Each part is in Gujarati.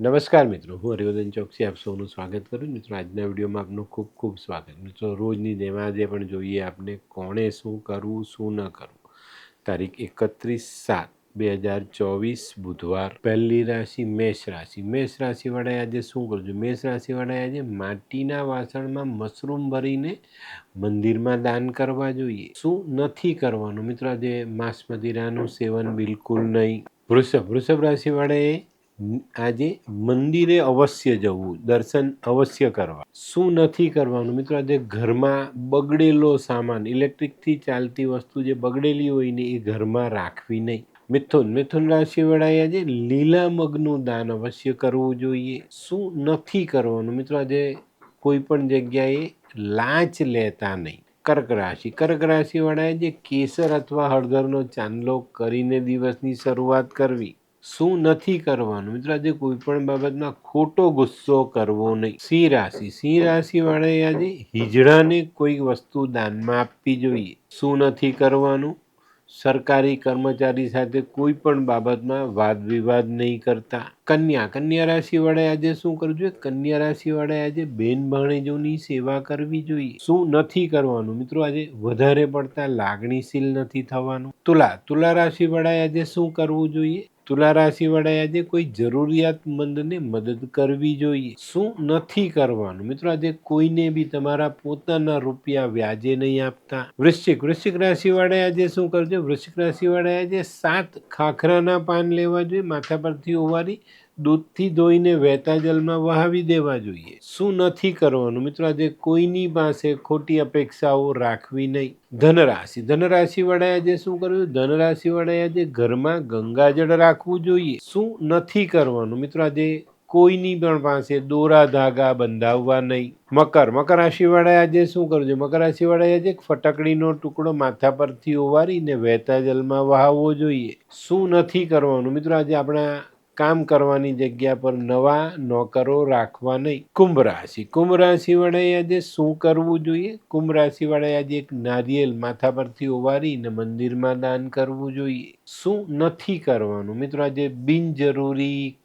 નમસ્કાર મિત્રો, હું હરિવર્ધન ચોકસી આપ સૌનું સ્વાગત કરું મિત્રો, આજના વિડીયોમાં આપનું ખૂબ ખૂબ સ્વાગત. મિત્રો, રોજની આજે પણ જોઈએ, આપને કોણે શું કરવું, શું ન કરવું? તારીખ એકત્રીસ સાત બે હજાર ચોવીસ બુધવાર, પહેલી રાશિ મેષ રાશિ. મેષ રાશિવાળાએ આજે શું કરજો મેષ રાશિવાળાએ આજે માટીના વાસણમાં મશરૂમ ભરીને મંદિરમાં દાન કરવા જોઈએ. શું નથી કરવાનું? મિત્રો, આજે માંસ મદિરાનું સેવન બિલકુલ નહીં. વૃષભ વૃષભ રાશિવાળાએ આજે મંદિરે અવશ્ય જવું, દર્શન અવશ્ય કરવા. શું નથી કરવાનું? મિત્રો, આજે ઘરમાં બગડેલો સામાન, ઇલેક્ટ્રિકથી ચાલતી વસ્તુ જે બગડેલી હોય ને એ ઘરમાં રાખવી નહીં. મિથુન મિથુન રાશિવાળાએ આજે લીલા મગનું દાન અવશ્ય કરવું જોઈએ. શું નથી કરવાનું? મિત્રો, આજે કોઈ પણ જગ્યાએ લાંચ લેતા નહીં. કર્ક રાશિ, કર્ક રાશિવાળાએ જે કેસર અથવા હળદરનો ચાંદલો કરીને દિવસની શરૂઆત કરવી. શું નથી કરવાનું? મિત્રો, આજે કોઈ પણ બાબતમાં ખોટો ગુસ્સો કરવો નહીં. સિંહ રાશિ. સિંહ રાશિ વાળાએ આજે હિજડાને કોઈક વસ્તુ દાનમાં આપવી જોઈએ. શું નથી કરવાનું? સરકારી કર્મચારી સાથે કોઈ પણ બાબતમાં વાદ વિવાદ નહીં કરતા. કન્યા. કન્યા રાશિ વાળાએ આજે શું કરવું જોઈએ? કન્યા રાશિ વાળાએ આજે બેન ભાણેજોની સેવા કરવી જોઈએ. શું નથી કરવાનું? મિત્રો, આજે વધારે પડતા લાગણીશીલ નથી થવાનું. તુલા. તુલા રાશિ વાળાએ આજે શું કરવું જોઈએ? તુલા રાશિવાળાએ આજે કોઈ જરૂરિયાતમંદને મદદ કરવી જોઈએ? શું નથી કરવાનું? મિત્રો, આજે કોઈને બી તમારા પોતાના રૂપિયા વ્યાજે નહીં આપતા. વૃશ્ચિક વૃશ્ચિક રાશિવાળાએ આજે શું કરજો? વૃશ્ચિક રાશિવાળાએ આજે સાત ખાખરાના પાન લેવા જોઈએ, માથા પરથી ઓવારી દૂધથી ધોઈને વહેતા જલમાં વહાવી દેવા જોઈએ. શું નથી કરવાનું? મિત્રો, આજે કોઈની પાસે ખોટી અપેક્ષાઓ રાખવી નહીં. ધનરાશિ. ધનરાશિ વાળાએ આજે શું કરવું ધનરાશિ વાળાએ આજે ઘરમાં ગંગાજળ રાખવું જોઈએ. શું નથી કરવાનું? મિત્રો, આજે કોઈની પણ પાસે દોરા ધાગા બંધાવવા નહીં. મકર. મકર રાશિ વાળાએ આજે શું કરવું જોઈએ મકર રાશિ વાળાએ આજે ફટકડીનો ટુકડો માથા પરથી ઓવારીને વહેતા જલમાં વહાવવો જોઈએ. શું નથી કરવાનું? મિત્રો, આજે આપણા કામ કરવાની જગ્યા પર નવા નોકરો રાખવા નહીં. કુંભ રાશિ. કુંભ રાશિ આજે શું કરવું જોઈએ? કુંભ રાશિ વાળાએ આજે એક નારિયેલ માથા પરથી ઓવારીને મંદિરમાં દાન કરવું જોઈએ. શું નથી કરવાનું? મિત્રો, આજે બિનજરૂરી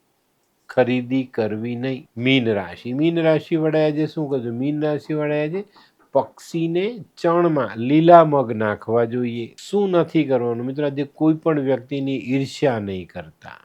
ખરીદી કરવી નહીં. મીન રાશિ. મીન રાશિ વાળાએ આજે શું કરવું મીન રાશિ વાળાએ આજે પક્ષીને ચણમાં લીલા મગ નાખવા જોઈએ. શું નથી કરવાનું? મિત્રો, આજે કોઈ પણ વ્યક્તિની ઈર્ષ્યા નહીં કરતા.